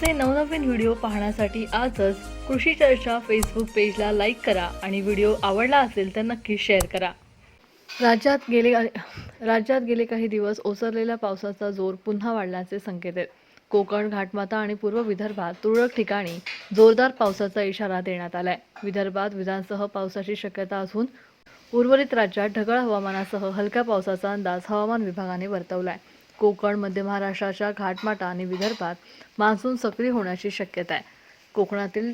आमचे नवनवीन व्हिडिओ पाहण्यासाठी आजच कृषी चर्चा फेसबुक पेजला लाईक करा आणि व्हिडिओ आवडला असेल तर नक्की शेअर करा. राज्यात गेले राज्यात गेले काही दिवस ओसरलेल्या पावसाचा जोर पुन्हा वाढण्याचे संकेत आहेत. कोकण घाटमाता आणि पूर्व विदर्भात तुरळक ठिकाणी जोरदार पावसाचा इशारा देण्यात आला आहे विदर्भात विजांसह पावसाची शक्यता असून उर्वरित राज्यात ढगाळ हवामानासह हलक्या पावसाचा अंदाज हवामान विभागाने वर्तवला आहे कोकण मध्य महाराष्ट्राच्या घाटमाटा आणि विदर्भात मान्सून सक्रिय होण्याची शक्यता आहे. कोकणातील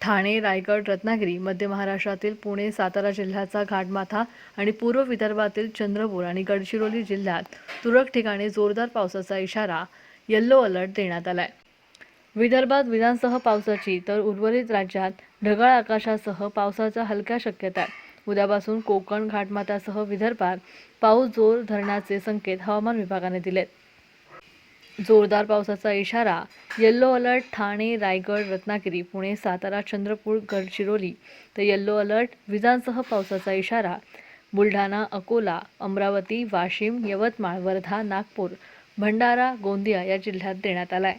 ठाणे रायगड रत्नागिरी मध्य महाराष्ट्रातील पुणे सातारा जिल्ह्याचा घाटमाथा आणि पूर्व विदर्भातील चंद्रपूर आणि गडचिरोली जिल्ह्यात तुरळक ठिकाणी जोरदार पावसाचा इशारा येल्लो अलर्ट देण्यात आला आहे विदर्भात विजांसह पावसाची तर उर्वरित राज्यात ढगाळ आकाशासह पावसाच्या हलक्या शक्यता आहे उद्यापासून कोकण घाटमातासह विदर्भात पाऊस जोर धरण्याचे संकेत हवामान विभागाने दिलेत. जोरदार पावसाचा इशारा येल्लो अलर्ट ठाणे रायगड रत्नागिरी पुणे सातारा चंद्रपूर गडचिरोली तर येल्लो अलर्ट विजांसह पावसाचा इशारा बुलढाणा अकोला अमरावती वाशिम यवतमाळ वर्धा नागपूर भंडारा गोंदिया या जिल्ह्यात देण्यात आला आहे